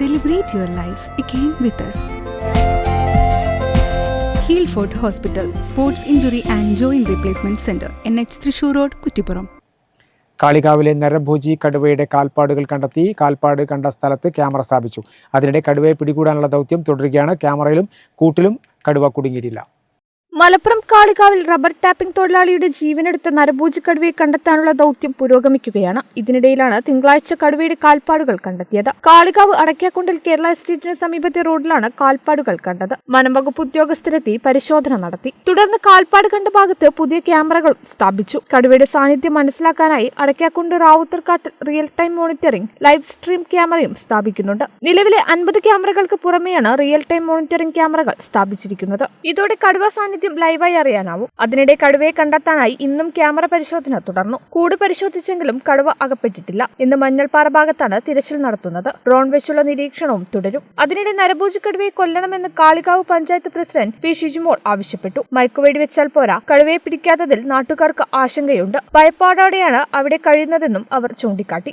Celebrate your life with with us. Hospital sports injury and and replacement centre N H Thrissur road Kuttippuram കാളികാവിലെ നരഭൂജി കടുവയുടെ കാൽപ്പാടുകൾ കണ്ടെത്തി കാൽപ്പാട് കണ്ട സ്ഥലത്ത് ക്യാമറ സ്ഥാപിച്ചു. അതിനിടെ കടുവയെ പിടികൂടാനുള്ള ദൗത്യം തുടരുകയാണ്. ക്യാമറയിലും കൂട്ടിലും കടുവ കുടുങ്ങിയിട്ടില്ല. മലപ്പുറം കാളികാവിൽ റബ്ബർ ടാപ്പിംഗ് തൊഴിലാളിയുടെ ജീവനെടുത്ത നരഭൂജി കടുവയെ കണ്ടെത്താനുള്ള ദൗത്യം പുരോഗമിക്കുകയാണ്. ഇതിനിടയിലാണ് തിങ്കളാഴ്ച കടുവയുടെ കാൽപ്പാടുകൾ കണ്ടെത്തിയത്. കാളികാവ് അടയ്ക്കാക്കുണ്ടിൽ കേരള എസ്റ്റേറ്റിന് സമീപത്തെ റോഡിലാണ് കാൽപ്പാടുകൾ കണ്ടത്. വനംവകുപ്പ് ഉദ്യോഗസ്ഥരെത്തി പരിശോധന നടത്തി. തുടർന്ന് കാൽപ്പാട് കണ്ട ഭാഗത്ത് പുതിയ ക്യാമറകൾ സ്ഥാപിച്ചു. കടുവയുടെ സാന്നിധ്യം മനസ്സിലാക്കാനായി അടയ്ക്കാക്കുണ്ട് റാവുത്തർക്കാട്ടിൽ real time monitoring live stream ക്യാമറയും സ്ഥാപിക്കുന്നുണ്ട്. നിലവിലെ അൻപത് ക്യാമറകൾക്ക് പുറമെയാണ് റിയൽ ടൈം മോണിറ്ററിംഗ് ക്യാമറകൾ സ്ഥാപിച്ചിരിക്കുന്നത്. ഇതോടെ കടുവ സാന്നിധ്യം ലൈവായി അറിയാനാവും. അതിനിടെ കടുവയെ കണ്ടെത്താനായി ഇന്നും ക്യാമറ പരിശോധന തുടർന്നു. കൂട് പരിശോധിച്ചെങ്കിലും കടുവ അകപ്പെട്ടിട്ടില്ല. ഇന്ന് മഞ്ഞൾപ്പാറ ഭാഗത്താണ് തിരച്ചിൽ നടത്തുന്നത്. ഡ്രോൺ വെച്ചുള്ള നിരീക്ഷണവും തുടരും. അതിനിടെ നരഭോജി കടുവയെ കൊല്ലണമെന്ന് കാളികാവ് പഞ്ചായത്ത് പ്രസിഡന്റ് പി ഷിജുമോൾ ആവശ്യപ്പെട്ടു. മയക്കുവേടി വെച്ചാൽ പോരാ. കടുവയെ പിടിക്കാത്തതിൽ നാട്ടുകാർക്ക് ആശങ്കയുണ്ട്. ഭയപ്പാടോടെയാണ് അവിടെ കഴിയുന്നതെന്നും അവർ ചൂണ്ടിക്കാട്ടി.